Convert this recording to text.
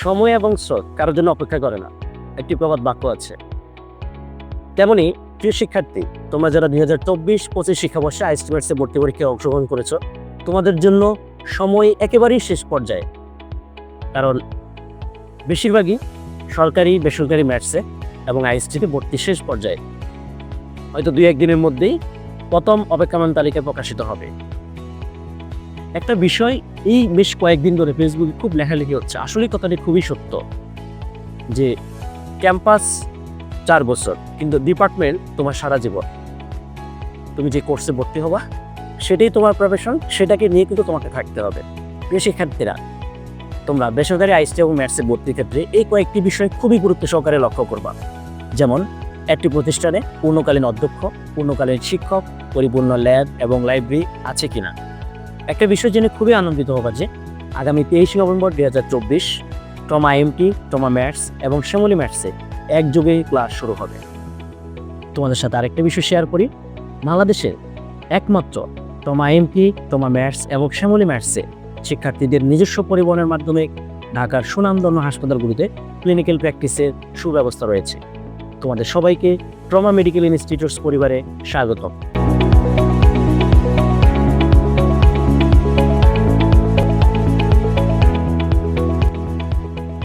সময় এবং স্রোত কারোর জন্য অপেক্ষা করে না। একটি প্রবাদ বাক্য আছে। তেমনি, প্রিয় শিক্ষার্থী, তোমরা যারা দুই হাজার চব্বিশ পঁচিশ শিক্ষাবর্ষে আইস্টিমেটসে ভর্তি পরীক্ষায় অংশগ্রহণ করেছ, তোমাদের জন্য সময় একেবারেই শেষ পর্যায়ে। কারণ, বেশিরভাগই সরকারি, বেসরকারি ম্যাটসে এবং আইএসটিতে ভর্তি শেষ পর্যায়ে। হয়তো দুই একদিনের মধ্যেই প্রথম অপেক্ষামান তালিকা প্রকাশিত হবে। একটা বিষয়, এই বেশ কয়েকদিন ধরে ফেসবুকে খুব লেখালেখি হচ্ছে। আসলে কথাটি খুবই সত্য যে, ক্যাম্পাস চার বছর, কিন্তু ডিপার্টমেন্ট তোমার সারা জীবন। তুমি যে কোর্সে ভর্তি হবা, সেটাই তোমার প্রফেশন সেটাকে নিয়ে কিন্তু তোমাকে থাকতে হবে। প্রিয় শিক্ষার্থীরা, তোমরা বেসরকারি আইসটি এবং ম্যাথসে ভর্তির ক্ষেত্রে এই কয়েকটি বিষয় খুবই গুরুত্ব সহকারে লক্ষ্য করবা। যেমন, একটি প্রতিষ্ঠানে পূর্ণকালীন অধ্যক্ষ, পূর্ণকালীন শিক্ষক, পরিপূর্ণ ল্যাব এবং লাইব্রেরি আছে কিনা। একটা বিষয় জেনে খুবই আনন্দিত হবা যে আগামী তেইশে নভেম্বর দুই হাজার চব্বিশ টমা এমটি টমা ম্যাথস এবং শ্যামলী ম্যাথসে একযোগে ক্লাস শুরু হবে। তোমাদের সাথে আরেকটা বিষয় শেয়ার করি। বাংলাদেশের একমাত্র টমা এমটি টমা ম্যাথস এবং শ্যামলী ম্যাথসে শিক্ষার্থীদের নিজস্ব পরিবহনের মাধ্যমে ঢাকার সুনামধন্য হাসপাতালগুলিতে ক্লিনিক্যাল প্র্যাকটিসের সুব্যবস্থা রয়েছে। তোমাদের সবাইকে ট্রমা মেডিকেল ইনস্টিটিউটস পরিবারে স্বাগতম।